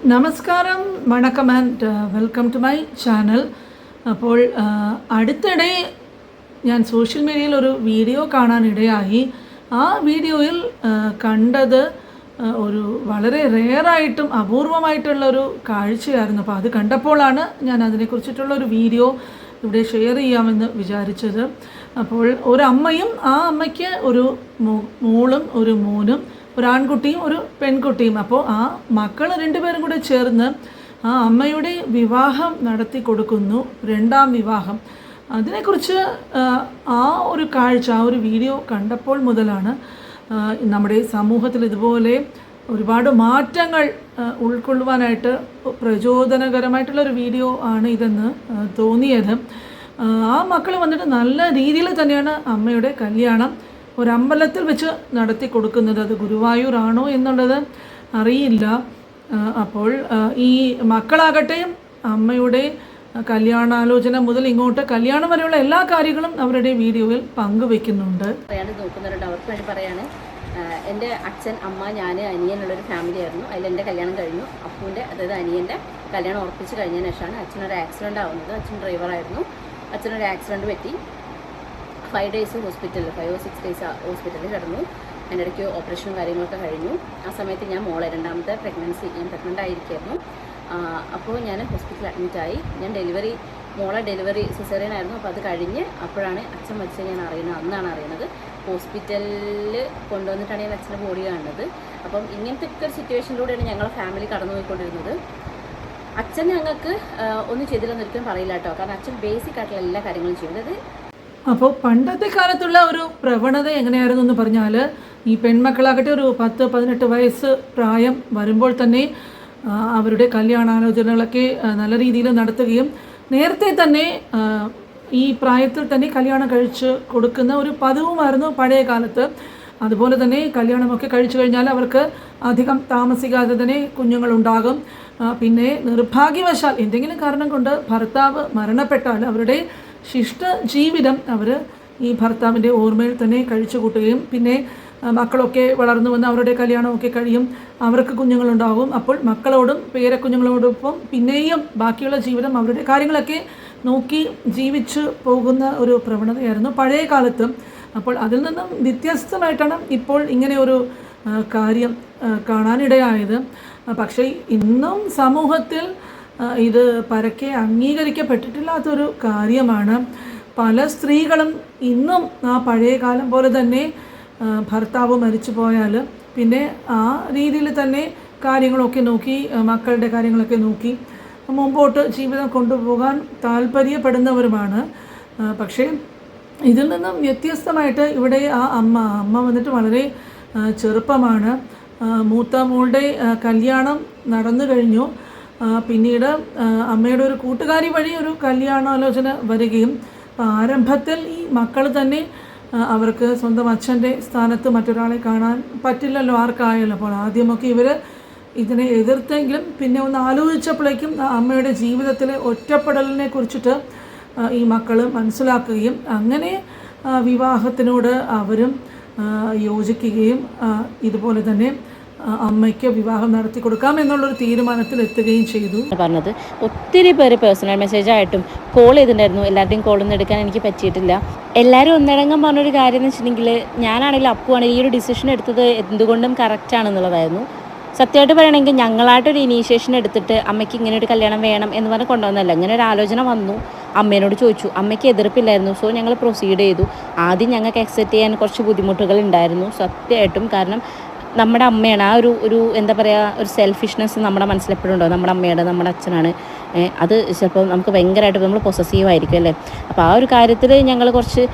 നമസ്കാരം വണക്കം and welcome to my channel അപ്പോൾ ആ, അടുത്തിടെ ഞാൻ സോഷ്യൽ മീഡിയയിൽ ഒരു വീഡിയോ കാണാനിടയായി ആ വീഡിയോയിൽ ആ, കണ്ടത് ആ, ഒരു വളരെ റെയറായിട്ടും അപൂർവമായിട്ടുള്ള ഒരു കാഴ്ചയായിരുന്നു. അപ്പോൾ അത് കണ്ടപ്പോഴാണ് ഞാൻ അതിനെക്കുറിച്ചിട്ടുള്ള ഒരു വീഡിയോ ഇവിടെ ഷെയർ ചെയ്യാമെന്ന് വിചാരിച്ചത്. അപ്പോൾ ഒരമ്മയും ആ അമ്മയ്ക്ക് ഒരു മോളും ഒരു മോനും ഒരു ആൺകുട്ടിയും ഒരു പെൺകുട്ടിയും. അപ്പോൾ ആ മക്കൾ രണ്ടുപേരും കൂടെ ചേർന്ന് ആ അമ്മയുടെ വിവാഹം നടത്തി കൊടുക്കുന്നു രണ്ടാം വിവാഹം. അതിനെക്കുറിച്ച് ആ, ഒരു കാഴ്ച ആ ഒരു വീഡിയോ കണ്ടപ്പോൾ മുതലാണ് നമ്മുടെ സമൂഹത്തിൽ ഇതുപോലെ ഒരുപാട് മാറ്റങ്ങൾ ഉൾക്കൊള്ളുവാനായിട്ട് പ്രചോദനകരമായിട്ടുള്ള ഒരു വീഡിയോ ആണ് ഇതെന്ന് തോന്നിയത്. ആ മക്കൾ വന്നിട്ട് നല്ല രീതിയിൽ തന്നെയാണ് അമ്മയുടെ കല്യാണം ഒരമ്പലത്തിൽ വെച്ച് നടത്തി കൊടുക്കുന്നത് അത് ഗുരുവായൂരാണോ എന്നുള്ളത് അറിയില്ല. അപ്പോൾ ഈ മക്കളാകട്ടെ അമ്മയുടെ കല്യാണാലോചന മുതൽ ഇങ്ങോട്ട് കല്യാണം വരെയുള്ള എല്ലാ കാര്യങ്ങളും അവരുടെ വീഡിയോയിൽ പങ്കുവെക്കുന്നുണ്ട്. നോക്കുന്നവരുണ്ട് അവർക്ക് വേണ്ടി പറയാണ്. എന്റെ അച്ഛൻ അമ്മ ഞാൻ അനിയനുള്ളൊരു ഫാമിലി ആയിരുന്നു. അതിൽ എന്റെ കല്യാണം കഴിഞ്ഞു. അപ്പൂന്റെ അതായത് അനിയന്റെ കല്യാണം ഉറപ്പിച്ച് കഴിഞ്ഞതിന് ശേഷമാണ് അച്ഛനൊരു ആക്സിഡന്റ് ആവുന്നത്. അച്ഛൻ ഡ്രൈവറായിരുന്നു അച്ഛനൊരു ആക്സിഡന്റ് പറ്റി. ഫൈവ് ഡേയ്സ് ഹോസ്പിറ്റലിൽ ഫൈവ് സിക്സ് ഡേയ്സ് ഹോസ്പിറ്റലിൽ കിടന്നു. അതിന്റെ ഇടയ്ക്ക് ഓപ്പറേഷനും കാര്യങ്ങളൊക്കെ കഴിഞ്ഞു. ആ സമയത്ത് ഞാൻ മോളെ രണ്ടാമത്തെ പ്രഗ്നൻസി ഞാൻ പ്രഗ്നന്റ് ആയിരിക്കായിരുന്നു അപ്പോൾ ഞാൻ ഹോസ്പിറ്റലിൽ അഡ്മിറ്റായി ഞാൻ ഡെലിവറി മോളെ ഡെലിവറി സിസേറിയൻ ആയിരുന്നു. അപ്പോൾ അത് കഴിഞ്ഞ് അപ്പോഴാണ് അച്ഛൻ മരിച്ചത് ഞാൻ അറിയുന്നത് അന്നാണ് അറിയുന്നത്. ഹോസ്പിറ്റലിൽ കൊണ്ടുവന്നിട്ടാണ് ഞാൻ അച്ഛന്റെ ബോഡി കാണുന്നത്. അപ്പം ഇങ്ങനത്തെ ഒക്കെ ഒരു സിറ്റുവേഷനിലൂടെയാണ് ഞങ്ങളെ ഫാമിലി കടന്നു പോയിക്കൊണ്ടിരുന്നത് അച്ഛൻ ഞങ്ങൾക്ക് ഒന്നും ചെയ്തില്ലെന്നൊരിക്കലും പറയില്ല കേട്ടോ. കാരണം അച്ഛൻ ബേസിക് ആയിട്ടുള്ള എല്ലാ കാര്യങ്ങളും ചെയ്യും. അതായത് അപ്പോൾ പണ്ടത്തെ കാലത്തുള്ള ഒരു പ്രവണത എങ്ങനെയായിരുന്നു എന്ന് പറഞ്ഞാൽ ഈ പെൺമക്കളാകട്ടെ ഒരു പത്ത് പതിനെട്ട് വയസ്സ് പ്രായം വരുമ്പോൾ തന്നെ അവരുടെ കല്യാണാലോചനകളൊക്കെ നല്ല രീതിയിൽ നടത്തുകയും നേരത്തെ തന്നെ ഈ പ്രായത്തിൽ തന്നെ കല്യാണം കഴിച്ച് കൊടുക്കുന്ന ഒരു പതിവുമായിരുന്നു പഴയ കാലത്ത്. അതുപോലെ തന്നെ കല്യാണമൊക്കെ കഴിച്ചു കഴിഞ്ഞാൽ അവർക്ക് അധികം താമസിക്കാതെ തന്നെ കുഞ്ഞുങ്ങളുണ്ടാകും. പിന്നെ നിർഭാഗ്യവശാൽ എന്തെങ്കിലും കാരണം കൊണ്ട് ഭർത്താവ് മരണപ്പെട്ടാൽ അവരുടെ ശിഷ്ട ജീവിതം അവർ ഈ ഭർത്താവിന്റെ ഓർമ്മയിൽ തന്നെ കഴിച്ചു കൂട്ടുകയും പിന്നെ മക്കളൊക്കെ വളർന്നു വന്ന് അവരുടെ കല്യാണമൊക്കെ കഴിയും. അവർക്ക് കുഞ്ഞുങ്ങളുണ്ടാകും അപ്പോൾ മക്കളോടും പേരക്കുഞ്ഞുങ്ങളോടൊപ്പം പിന്നെയും ബാക്കിയുള്ള ജീവിതം അവരുടെ കാര്യങ്ങളൊക്കെ നോക്കി ജീവിച്ച് പോകുന്ന ഒരു പ്രവണതയായിരുന്നു പഴയ കാലത്തും. അപ്പോൾ അതിൽ നിന്നും വ്യത്യസ്തമായിട്ടാണ് ഇപ്പോൾ ഇങ്ങനെ ഒരു കാര്യം കാണാനിടയായത്. പക്ഷേ ഇന്നും സമൂഹത്തിൽ ഇത് പരക്കെ അംഗീകരിക്കപ്പെട്ടിട്ടില്ലാത്തൊരു കാര്യമാണ്. പല സ്ത്രീകളും ഇന്നും ആ പഴയ കാലം പോലെ തന്നെ ഭർത്താവ് മരിച്ചു പോയാൽ പിന്നെ ആ രീതിയിൽ തന്നെ കാര്യങ്ങളൊക്കെ നോക്കി മക്കളുടെ കാര്യങ്ങളൊക്കെ നോക്കി മുമ്പോട്ട് ജീവിതം കൊണ്ടുപോകാൻ താല്പര്യപ്പെടുന്നവരുമാണ്. പക്ഷേ ഇതിൽ നിന്നും വ്യത്യസ്തമായിട്ട് ഇവിടെ ആ അമ്മ അമ്മ വന്നിട്ട് വളരെ ചെറുപ്പമാണ്. മൂത്ത മോളുടെ കല്യാണം നടന്നു കഴിഞ്ഞു. പിന്നീട് അമ്മയുടെ ഒരു കൂട്ടുകാരി വഴി ഒരു കല്യാണാലോചന വരികയും ആരംഭത്തിൽ ഈ മക്കൾ തന്നെ അവർക്ക് സ്വന്തം അച്ഛന്റെ സ്ഥാനത്ത് മറ്റൊരാളെ കാണാൻ പറ്റില്ലല്ലോ ആർക്കായാലും. അപ്പോൾ ആദ്യമൊക്കെ ഇവർ ഇതിനെ എതിർത്തെങ്കിലും പിന്നെ ഒന്ന് ആലോചിച്ചപ്പോഴേക്കും അമ്മയുടെ ജീവിതത്തിലെ ഒറ്റപ്പെടലിനെ കുറിച്ചിട്ട് ഈ മക്കൾ മനസ്സിലാക്കുകയും അങ്ങനെ വിവാഹത്തിനോട് അവരും യോജിക്കുകയും ഇതുപോലെ തന്നെ അമ്മയ്ക്ക് വിവാഹം നടത്തി കൊടുക്കാം എന്നുള്ളൊരു തീരുമാനത്തിൽ എത്തുകയും ചെയ്തു. പറഞ്ഞത് ഒത്തിരി പേര് പേഴ്സണൽ മെസ്സേജ് ആയിട്ടും കോൾ ചെയ്തിട്ടുണ്ടായിരുന്നു. എല്ലാവരുടെയും കോളൊന്നും എടുക്കാൻ എനിക്ക് പറ്റിയിട്ടില്ല. എല്ലാവരും ഒന്നടങ്കം പറഞ്ഞൊരു കാര്യം എന്ന് വെച്ചിട്ടുണ്ടെങ്കിൽ ഞാനാണെങ്കിലും അപ്പുവാണെങ്കിൽ ഈ ഒരു ഡിസിഷൻ എടുത്തത് എന്തുകൊണ്ടും കറക്റ്റ് ആണെന്നുള്ളതായിരുന്നു. സത്യമായിട്ട് പറയണമെങ്കിൽ ഞങ്ങളായിട്ടൊരു ഇനീഷ്യേഷൻ എടുത്തിട്ട് അമ്മയ്ക്ക് ഇങ്ങനെ ഒരു കല്യാണം വേണം എന്ന് പറഞ്ഞ് കൊണ്ടുവന്നല്ല ഇങ്ങനെ ഒരു ആലോചന വന്നു. അമ്മേനോട് ചോദിച്ചു. അമ്മയ്ക്ക് എതിർപ്പില്ലായിരുന്നു. സോ ഞങ്ങൾ പ്രൊസീഡ് ചെയ്തു. ആദ്യം ഞങ്ങൾക്ക് അക്സെപ്റ്റ് ചെയ്യാൻ കുറച്ച് ബുദ്ധിമുട്ടുകൾ ഉണ്ടായിരുന്നു. സത്യമായിട്ടും കാരണം നമ്മുടെ അമ്മയാണ്. ആ ഒരു ഒരു എന്താ പറയുക ഒരു സെൽഫിഷ്നെസ് നമ്മുടെ മനസ്സിലെപ്പോഴും ഉണ്ടോ നമ്മുടെ അമ്മയുടെ നമ്മുടെ അച്ഛനാണ്. അത് ചിലപ്പോൾ നമുക്ക് ഭയങ്കരമായിട്ട് നമ്മൾ പൊസസീവ് ആയിരിക്കും അല്ലേ? അപ്പോൾ ആ ഒരു കാര്യത്തിൽ ഞങ്ങൾ കുറച്ച്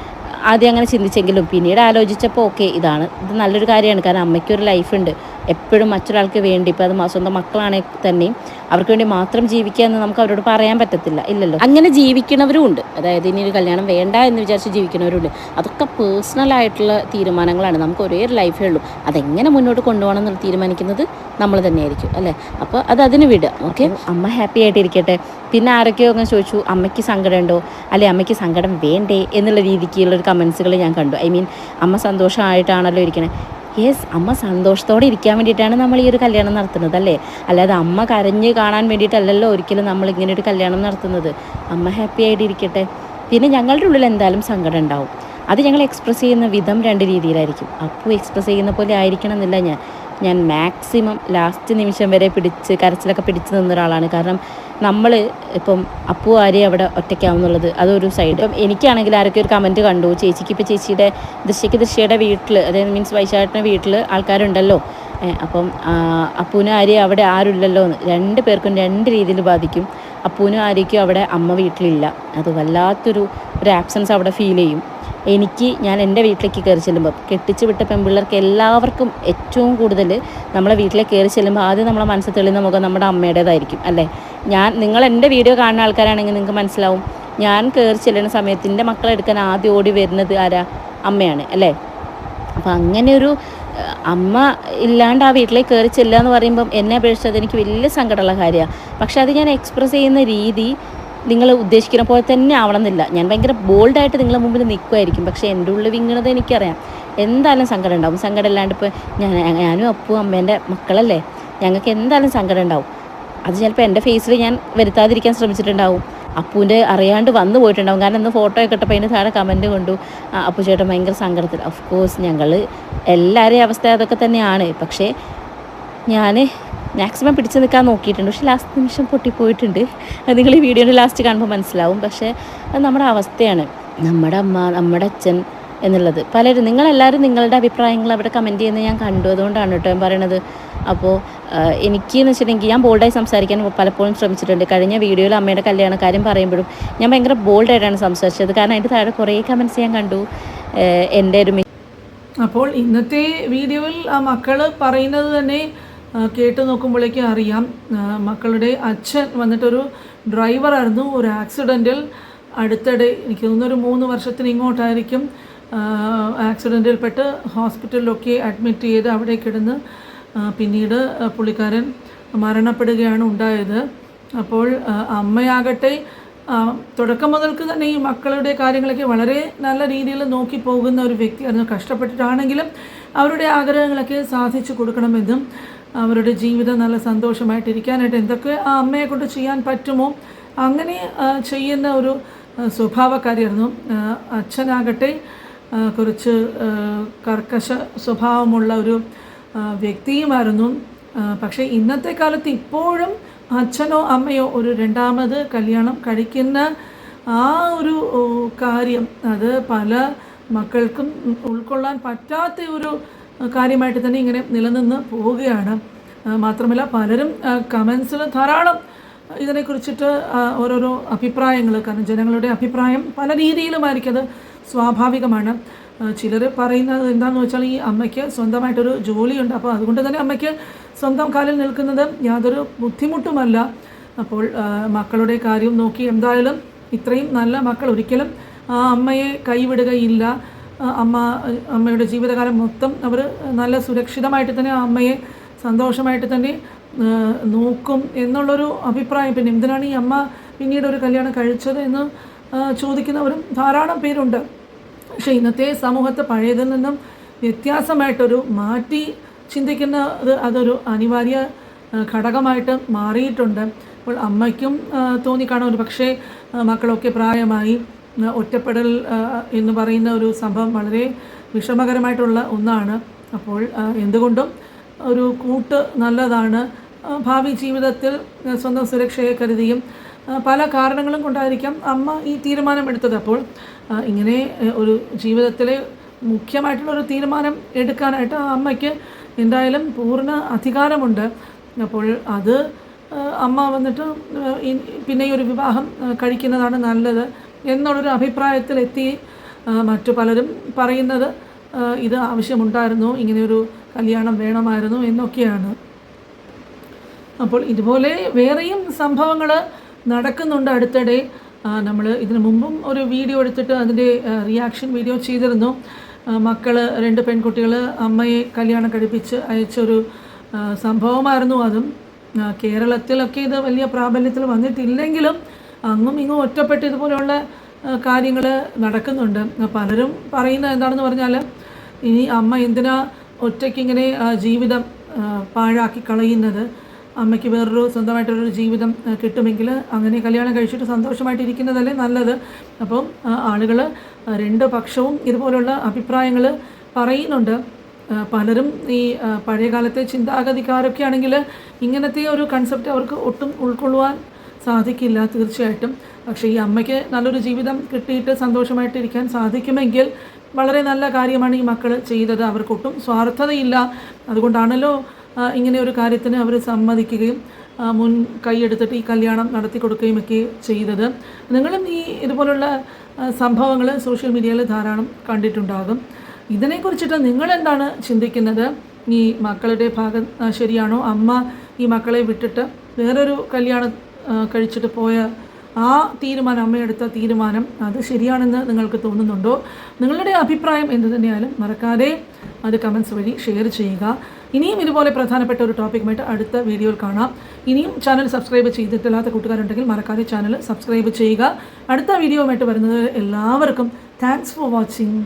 ആദ്യം അങ്ങനെ ചിന്തിച്ചെങ്കിലും പിന്നീട് ആലോചിച്ചപ്പോൾ ഓക്കെ ഇതാണ്. ഇത് നല്ലൊരു കാര്യമാണ്. കാരണം അമ്മയ്ക്കൊരു ലൈഫുണ്ട് എപ്പോഴും മറ്റൊരാൾക്ക് വേണ്ടി. ഇപ്പോൾ അത് സ്വന്തം മക്കളാണെങ്കിൽ തന്നെയും അവർക്ക് വേണ്ടി മാത്രം ജീവിക്കുക എന്ന് നമുക്ക് അവരോട് പറയാൻ പറ്റത്തില്ല. ഇല്ലല്ലോ. അങ്ങനെ ജീവിക്കുന്നവരും ഉണ്ട്. അതായത് ഇനി ഒരു കല്യാണം വേണ്ട എന്ന് വിചാരിച്ച് ജീവിക്കുന്നവരുണ്ട് അതൊക്കെ പേഴ്സണൽ ആയിട്ടുള്ള തീരുമാനങ്ങളാണ്. നമുക്ക് ഒരേ ഒരു ലൈഫേ ഉള്ളൂ. അതെങ്ങനെ മുന്നോട്ട് കൊണ്ടുപോകണം എന്ന് തീരുമാനിക്കുന്നത് നമ്മൾ തന്നെയായിരിക്കും അല്ലേ? അപ്പോൾ അത് അതിന് വിടുക ഓക്കെ? അമ്മ ഹാപ്പി ആയിട്ടിരിക്കട്ടെ പിന്നെ ആരൊക്കെയോ അങ്ങനെ ചോദിച്ചു അമ്മയ്ക്ക് സങ്കടമുണ്ടോ അല്ലെ അമ്മയ്ക്ക് സങ്കടം വേണ്ടേ? എന്നുള്ള രീതിക്കുള്ള ഒരു കമൻസുകൾ ഞാൻ കണ്ടു. ഐ മീൻ അമ്മ സന്തോഷമായിട്ടാണല്ലോ ഇരിക്കണേ. യെസ് അമ്മ സന്തോഷത്തോടെ ഇരിക്കാൻ വേണ്ടിയിട്ടാണ് നമ്മൾ ഈ ഒരു കല്യാണം നടത്തുന്നത് അല്ലേ അല്ലാതെ അമ്മ കരഞ്ഞ് കാണാൻ വേണ്ടിയിട്ടല്ലല്ലോ ഒരിക്കലും നമ്മൾ ഇങ്ങനെ ഒരു കല്യാണം നടത്തുന്നത്. അമ്മ ഹാപ്പി ആയിട്ട് ഇരിക്കട്ടെ. പിന്നെ ഞങ്ങളുടെ ഉള്ളിൽ എന്തായാലും സങ്കടം ഉണ്ടാവും. അത് ഞങ്ങൾ എക്സ്പ്രസ് ചെയ്യുന്ന വിധം രണ്ട് രീതിയിലായിരിക്കും. അപ്പു എക്സ്പ്രസ് ചെയ്യുന്ന പോലെ ആയിരിക്കണം എന്നില്ല ഞാൻ. ഞാൻ മാക്സിമം ലാസ്റ്റ് നിമിഷം വരെ പിടിച്ച് കരച്ചിലൊക്കെ പിടിച്ച് നിന്ന ഒരാളാണ്. കാരണം നമ്മൾ ഇപ്പം അപ്പു ആരെ അവിടെ ഒറ്റയ്ക്കാവുന്നുള്ളത് അതൊരു സൈഡ് ഇപ്പം എനിക്കാണെങ്കിൽ ആരൊക്കെ ഒരു കമന്റ് കണ്ടു. ചേച്ചിക്ക് ഇപ്പോൾ ചേച്ചിയുടെ ദൃശ്യക്ക് ദൃശ്യയുടെ വീട്ടിൽ അതായത് മീൻസ് വൈശാട്ടിന്റെ വീട്ടിൽ ആൾക്കാരുണ്ടല്ലോ. അപ്പം അപ്പൂനും ആര്യ അവിടെ ആരുമില്ലല്ലോ എന്ന് രണ്ട് പേർക്കും രണ്ട് രീതിയിൽ ബാധിക്കും. അപ്പൂനും ആര്യയ്ക്കും അവിടെ അമ്മ വീട്ടിലില്ല. അത് വല്ലാത്തൊരു ഒരു ആബ്സൻസ് അവിടെ ഫീൽ ചെയ്യും. എനിക്ക് ഞാൻ എന്റെ വീട്ടിലേക്ക് കയറി ചെല്ലുമ്പോൾ കെട്ടിച്ച് വിട്ട പെൺപിള്ളേർക്ക് എല്ലാവർക്കും ഏറ്റവും കൂടുതൽ നമ്മളെ വീട്ടിലേക്ക് കയറി ചെല്ലുമ്പോൾ ആദ്യം നമ്മളെ മനസ്സിൽ തെളിയുന്ന മുഖം നമ്മുടെ അമ്മയുടേതായിരിക്കും അല്ലേ? ഞാൻ നിങ്ങൾ എന്റെ വീഡിയോ കാണുന്ന ആൾക്കാരാണെങ്കിൽ നിങ്ങൾക്ക് മനസ്സിലാവും ഞാൻ കയറി ചെല്ലുന്ന സമയത്ത് എന്റെ മക്കളെ എടുക്കാൻ ആദ്യം ഓടി വരുന്നത് ആരാ? അമ്മയാണ് അല്ലേ? അപ്പം അങ്ങനെ ഒരു അമ്മ ഇല്ലാണ്ട് ആ വീട്ടിലേക്ക് കയറി ചെല്ലുക എന്ന് പറയുമ്പം എന്നെ അപേക്ഷിച്ചത് എനിക്ക് വലിയ സങ്കടമുള്ള കാര്യമാണ്. പക്ഷെ അത് ഞാൻ എക്സ്പ്രസ് ചെയ്യുന്ന രീതി നിങ്ങൾ ഉദ്ദേശിക്കുന്ന പോലെ തന്നെ ആവണമെന്നില്ല. ഞാൻ ഭയങ്കര ബോൾഡായിട്ട് നിങ്ങളുടെ മുമ്പിൽ നിൽക്കുമായിരിക്കും പക്ഷേ എന്റെ ഉള്ളിൽ വിങ്ങണത് എനിക്കറിയാം. എന്തായാലും സങ്കടം ഉണ്ടാവും. സങ്കടം ഇല്ലാണ്ട് ഇപ്പോൾ ഞാൻ ഞാനും അപ്പും അമ്മേന്റെ മക്കളല്ലേ? ഞങ്ങൾക്ക് എന്തായാലും സങ്കടം ഉണ്ടാവും. അത് ചിലപ്പോൾ എന്റെ ഫേസിൽ ഞാൻ വരുത്താതിരിക്കാൻ ശ്രമിച്ചിട്ടുണ്ടാവും. അപ്പൂന്റെ അറിയാണ്ട് വന്നു പോയിട്ടുണ്ടാവും. കാരണം ഇന്ന് ഫോട്ടോ ഒക്കെ ഇട്ടപ്പോൾ അതിന് താഴെ കമന്റ് കൊണ്ടു. "ആ, അപ്പു ചേട്ടൻ ഭയങ്കര സങ്കടത്തിൽ ഓഫ് കോഴ്സ് ഞങ്ങൾ എല്ലാവരെയും അവസ്ഥ അതൊക്കെ തന്നെയാണ്. പക്ഷേ ഞാൻ മാക്സിമം പിടിച്ചു നിൽക്കാൻ നോക്കിയിട്ടുണ്ട്. പക്ഷേ ലാസ്റ്റ് നിമിഷം പൊട്ടിപ്പോയിട്ടുണ്ട്. അത് നിങ്ങൾ ഈ വീഡിയോയുടെ ലാസ്റ്റ് കാണുമ്പോൾ മനസ്സിലാവും. പക്ഷേ അത് നമ്മുടെ അവസ്ഥയാണ്. നമ്മുടെ അമ്മ നമ്മുടെ അച്ഛൻ എന്നുള്ളത്. പലരും നിങ്ങളെല്ലാവരും നിങ്ങളുടെ അഭിപ്രായങ്ങൾ അവിടെ കമന്റ് ചെയ്യുന്നത് ഞാൻ കണ്ടു. അതുകൊണ്ടാണ് കേട്ടോ ഞാൻ പറയണത്. അപ്പോൾ എനിക്ക് എന്ന് വെച്ചിട്ടുണ്ടെങ്കിൽ ഞാൻ ബോൾഡായി സംസാരിക്കാൻ പലപ്പോഴും ശ്രമിച്ചിട്ടുണ്ട്. കഴിഞ്ഞ വീഡിയോയിൽ അമ്മയുടെ കല്യാണ കാര്യം പറയുമ്പോഴും ഞാൻ ഭയങ്കര ബോൾഡായിട്ടാണ് സംസാരിച്ചത്. കാരണം അതിന്റെ താഴെ കുറേ കമൻസ് ഞാൻ കണ്ടു. എന്റെ ഒരു അപ്പോൾ ഇന്നത്തെ വീഡിയോയിൽ ആ മക്കൾ പറയുന്നത് തന്നെ കേട്ട് നോക്കുമ്പോഴേക്കും അറിയാം. മക്കളുടെ അച്ഛൻ വന്നിട്ടൊരു ഡ്രൈവറായിരുന്നു. ഒരു ആക്സിഡന്റിൽ അടുത്തിടെ എനിക്ക് തോന്നുന്നു ഒരു മൂന്ന് വർഷത്തിന് ഇങ്ങോട്ടായിരിക്കും ആക്സിഡന്റിൽപ്പെട്ട് ഹോസ്പിറ്റലിലൊക്കെ അഡ്മിറ്റ് ചെയ്ത് അവിടെ കിടന്ന് പിന്നീട് പുള്ളിക്കാരൻ മരണപ്പെടുകയാണ് ഉണ്ടായത്. അപ്പോൾ അമ്മയാകട്ടെ തുടക്കം മുതൽക്ക് തന്നെ ഈ മക്കളുടെ കാര്യങ്ങളൊക്കെ വളരെ നല്ല രീതിയിൽ നോക്കി പോകുന്ന ഒരു വ്യക്തിയായിരുന്നു. കഷ്ടപ്പെട്ടിട്ടാണെങ്കിലും അവരുടെ ആഗ്രഹങ്ങളൊക്കെ സാധിച്ചു കൊടുക്കണമെന്നും അവരുടെ ജീവിതം നല്ല സന്തോഷമായിട്ടിരിക്കാനായിട്ട് എന്തൊക്കെ ആ അമ്മയെ കൊണ്ട് ചെയ്യാൻ പറ്റുമോ? അങ്ങനെ ചെയ്യുന്ന ഒരു സ്വഭാവക്കാരിയായിരുന്നു അച്ഛനാകട്ടെ കുറച്ച് കർക്കശ സ്വഭാവമുള്ള ഒരു വ്യക്തിയുമായിരുന്നു. പക്ഷേ ഇന്നത്തെ കാലത്ത് ഇപ്പോഴും അച്ഛനോ അമ്മയോ ഒരു രണ്ടാമത് കല്യാണം കഴിക്കുന്ന ആ ഒരു കാര്യം. അത് പല മക്കൾക്കും ഉൾക്കൊള്ളാൻ പറ്റാത്ത ഒരു കാര്യമായിട്ട് തന്നെ ഇങ്ങനെ നിലനിന്ന് പോവുകയാണ്. മാത്രമല്ല പലരും കമൻസിൽ ധാരാളം ഇതിനെക്കുറിച്ചിട്ട് ഓരോരോ അഭിപ്രായങ്ങൾ കാരണം ജനങ്ങളുടെ അഭിപ്രായം പല രീതിയിലുമായിരിക്കും അത് സ്വാഭാവികമാണ്. ചിലർ പറയുന്നത് എന്താണെന്ന് വെച്ചാൽ ഈ അമ്മയ്ക്ക് സ്വന്തമായിട്ടൊരു ജോലിയുണ്ട്. അപ്പോൾ അതുകൊണ്ട് തന്നെ അമ്മയ്ക്ക് സ്വന്തം കാലിൽ നിൽക്കുന്നത് യാതൊരു ബുദ്ധിമുട്ടുമല്ല. അപ്പോൾ മക്കളുടെ കാര്യം നോക്കി എന്തായാലും ഇത്രയും നല്ല മക്കൾ ഒരിക്കലും ആ അമ്മയെ കൈവിടുകയില്ല. അമ്മ അമ്മയുടെ ജീവിതകാലം മൊത്തം അവർ നല്ല സുരക്ഷിതമായിട്ട് തന്നെ അമ്മയെ സന്തോഷമായിട്ട് തന്നെ നോക്കും എന്നുള്ളൊരു അഭിപ്രായം. പിന്നെ എന്തിനാണ് ഈ അമ്മ പിന്നീട് ഒരു കല്യാണം കഴിച്ചത് എന്ന് ചോദിക്കുന്നവരും ധാരാളം പേരുണ്ട്. പക്ഷേ ഇന്നത്തെ സമൂഹത്തെ പഴയതിൽ നിന്നും വ്യത്യാസമായിട്ടൊരു മാറ്റി ചിന്തിക്കുന്നത് അതൊരു അനിവാര്യ ഘടകമായിട്ട് മാറിയിട്ടുണ്ട്. അപ്പോൾ അമ്മയ്ക്കും തോന്നിക്കാണും ഒരു പക്ഷേ മക്കളൊക്കെ പ്രായമായി ഒറ്റപ്പെടൽ എന്ന് പറയുന്ന ഒരു സംഭവം വളരെ വിഷമകരമായിട്ടുള്ള ഒന്നാണ്. അപ്പോൾ എന്തുകൊണ്ടും ഒരു കൂട്ട് നല്ലതാണ്. ഭാവി ജീവിതത്തിൽ സ്വന്തം സുരക്ഷയെ കരുതിയും പല കാരണങ്ങളും കൊണ്ടായിരിക്കാം അമ്മ ഈ തീരുമാനമെടുത്തത് അപ്പോൾ ഇങ്ങനെ ഒരു ജീവിതത്തിലെ മുഖ്യമായിട്ടുള്ള ഒരു തീരുമാനം എടുക്കാനായിട്ട് ആ അമ്മയ്ക്ക് എന്തായാലും പൂർണ അധികാരമുണ്ട്. അപ്പോൾ അത് അമ്മ വന്നിട്ട് പിന്നെ ഈ ഒരു വിവാഹം കഴിക്കുന്നതാണ് നല്ലത്. എന്നുള്ളൊരു അഭിപ്രായത്തിലെത്തി മറ്റു പലരും പറയുന്നത് ഇത് ആവശ്യമുണ്ടായിരുന്നു ഇങ്ങനെയൊരു കല്യാണം വേണമായിരുന്നു എന്നൊക്കെയാണ്. അപ്പോൾ ഇതുപോലെ വേറെയും സംഭവങ്ങൾ നടക്കുന്നുണ്ട് അടുത്തിടെ. നമ്മൾ ഇതിനു മുമ്പും ഒരു വീഡിയോ എടുത്തിട്ട് അതിന്റെ റിയാക്ഷൻ വീഡിയോ ചെയ്തിരുന്നു. മക്കൾ രണ്ട് പെൺകുട്ടികൾ അമ്മയെ കല്യാണം കഴിപ്പിച്ച് അയച്ചൊരു സംഭവമായിരുന്നു അതും. കേരളത്തിലൊക്കെ ഇത് വലിയ പ്രാബല്യത്തിൽ വന്നിട്ടില്ലെങ്കിലും അങ്ങും ഇങ്ങും ഒറ്റപ്പെട്ട് ഇതുപോലെയുള്ള കാര്യങ്ങൾ നടക്കുന്നുണ്ട്. പലരും പറയുന്നത് എന്താണെന്ന് പറഞ്ഞാൽ ഇനി അമ്മ എന്തിനാ ഒറ്റയ്ക്കിങ്ങനെ ജീവിതം പാഴാക്കി കളയുന്നത്? അമ്മയ്ക്ക് വേറൊരു സ്വന്തമായിട്ടൊരു ജീവിതം കിട്ടുമെങ്കിൽ അങ്ങനെ കല്യാണം കഴിച്ചിട്ട് സന്തോഷമായിട്ട് ഇരിക്കുന്നതല്ലേ നല്ലത്? അപ്പം ആളുകൾ രണ്ട് പക്ഷവും ഇതുപോലുള്ള അഭിപ്രായങ്ങൾ പറയുന്നുണ്ട്. പലരും ഈ പഴയകാലത്തെ ചിന്താഗതിക്കാരൊക്കെ ആണെങ്കിൽ ഇങ്ങനത്തെ ഒരു കൺസെപ്റ്റ് അവർക്ക് ഒട്ടും ഉൾക്കൊള്ളുവാൻ സാധിക്കില്ല തീർച്ചയായിട്ടും. പക്ഷേ ഈ അമ്മയ്ക്ക് നല്ലൊരു ജീവിതം കിട്ടിയിട്ട് സന്തോഷമായിട്ടിരിക്കാൻ സാധിക്കുമെങ്കിൽ വളരെ നല്ല കാര്യമാണ് ഈ മക്കൾ ചെയ്തത്. അവർക്കൊട്ടും സ്വാർത്ഥതയില്ല. അതുകൊണ്ടാണല്ലോ ഇങ്ങനെ ഒരു കാര്യത്തിന് അവർ സമ്മതിക്കുകയും മുൻ കൈയെടുത്തിട്ട് ഈ കല്യാണം നടത്തി കൊടുക്കുകയും ഒക്കെ ചെയ്തത്. നിങ്ങളും ഈ ഇതുപോലുള്ള സംഭവങ്ങൾ സോഷ്യൽ മീഡിയയിൽ ധാരാളം കണ്ടിട്ടുണ്ടാകും. ഇതിനെക്കുറിച്ചിട്ട് നിങ്ങൾ എന്താണ് ചിന്തിക്കുന്നത്? ഈ മക്കളുടെ ഭാഗം ശരിയാണോ? അമ്മ ഈ മക്കളെ വിട്ടിട്ട് വേറൊരു കല്യാണം കഴിച്ചിട്ട് പോയ ആ തീരുമാനം അമ്മയെടുത്ത തീരുമാനം അത് ശരിയാണെന്ന് നിങ്ങൾക്ക് തോന്നുന്നുണ്ടോ? നിങ്ങളുടെ അഭിപ്രായം എന്ത് തന്നെയായാലും മറക്കാതെ അത് കമൻസ് വഴി ഷെയർ ചെയ്യുക. ഇനിയും ഇതുപോലെ പ്രധാനപ്പെട്ട ഒരു ടോപ്പിക്കുമായിട്ട് അടുത്ത വീഡിയോയിൽ കാണാം. ഇനിയും ചാനൽ സബ്സ്ക്രൈബ് ചെയ്തിട്ടില്ലാത്ത കൂട്ടുകാരുണ്ടെങ്കിൽ മറക്കാതെ ചാനൽ സബ്സ്ക്രൈബ് ചെയ്യുക. അടുത്ത വീഡിയോയുമായിട്ട് വരുന്നത് എല്ലാവർക്കും. Thanks for watching